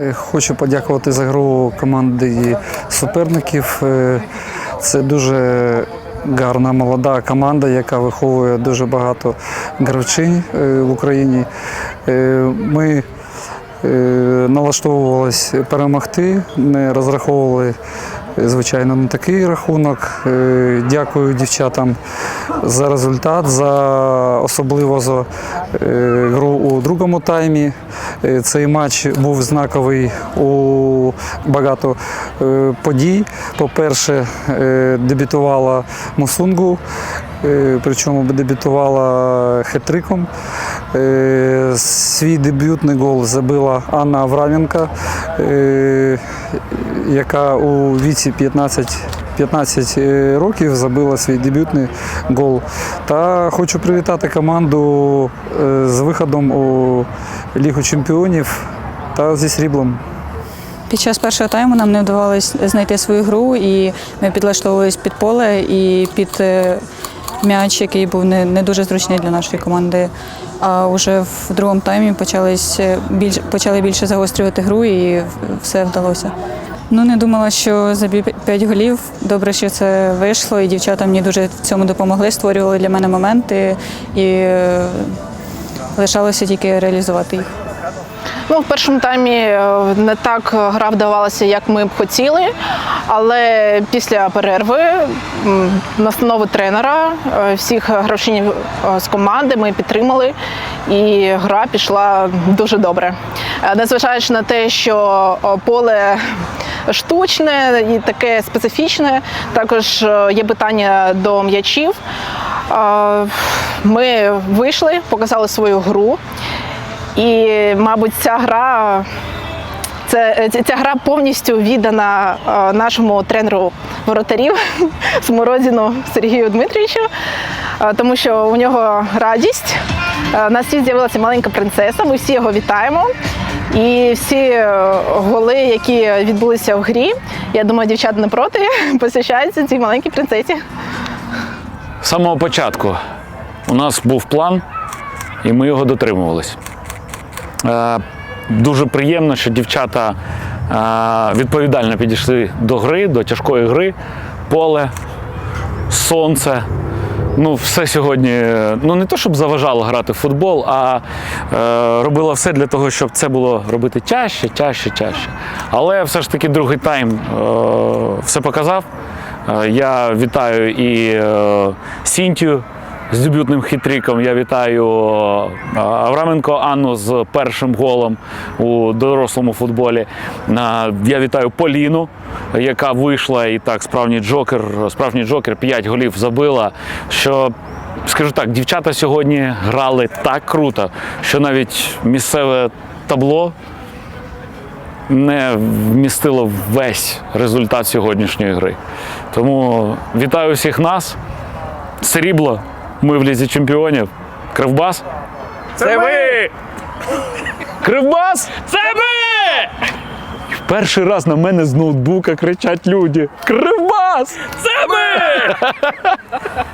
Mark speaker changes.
Speaker 1: Е, Хочу подякувати за гру команди суперників. Е, Це дуже гарна молода команда, яка виховує дуже багато гравчин е, в Україні. Ми налаштовувалися перемогти, не розраховували. Звичайно, на такий рахунок. Е, Дякую дівчатам за результат, за особливо за е, гру у другому таймі. Е, Цей матч був знаковий у багато подій. По-перше, дебютувала Мусунгу, причому дебютувала хет-триком. Е, Свій дебютний гол забила Анна Авраменко, яка у віці 15 15 е, років забила свій дебютний гол. Та хочу привітати команду е, з виходом у Лігу чемпіонів та зі сріблом.
Speaker 2: Під час першого тайму нам не вдавалося знайти свою гру, і ми підлаштовувалися під поле і під е, м'яч, який був не, не дуже зручний для нашої команди. А вже в другому таймі почались більш, почали більше загострювати гру і все вдалося. Ну, не думала, що заб'ю 5 голів. Добре, що це вийшло, і дівчата мені дуже в цьому допомогли, створювали для мене моменти і е, лишалося тільки реалізувати їх.
Speaker 3: Ну, в першому таймі е, не так гра вдавалася, як ми б хотіли. Але після перерви настанови тренера, е, всіх гравчинів е, з команди ми підтримали, і гра пішла дуже добре. Е, Незважаючи на те, що поле штучне і таке специфічне, також є питання до м'ячів. Ми вийшли, показали свою гру. І, мабуть, ця гра. Це, ця- ця гра повністю віддана е, нашому тренеру воротарів Смородіну Сергію Дмитрійовичу, е, тому що у нього радість. Е, На світ з'явилася маленька принцеса. Ми всі його вітаємо. І всі е, голи, які відбулися в грі, я думаю, дівчата не проти, посвящаються цій маленькій принцесі.
Speaker 4: З самого початку у нас був план, і ми його дотримувались. Дуже приємно, що дівчата е, відповідально підійшли до гри, до тяжкої гри, поле, сонце. Ну, все сьогодні, е, ну не то, щоб заважало грати в футбол, а е, робила все для того, щоб це було робити тяжче, тяжче, тяжче. Але все ж таки другий тайм е, все показав. Е, Я вітаю і е, Сінтію з дебютним хитриком. Я вітаю е, Авраменко Анну з першим голом у дорослому футболі. Е, Я вітаю Поліну, яка вийшла і так справжній джокер, справжній джокер 5 голів забила. Що скажу так, дівчата сьогодні грали так круто, що навіть місцеве табло не вмістило весь результат сьогоднішньої гри. Тому вітаю всіх нас. Срібло, ми в лізі чемпіонів. Кривбас. Це ви! Кривбас! Це ми! Перший раз на мене з ноутбука кричать люди. Кривбас! Це ми!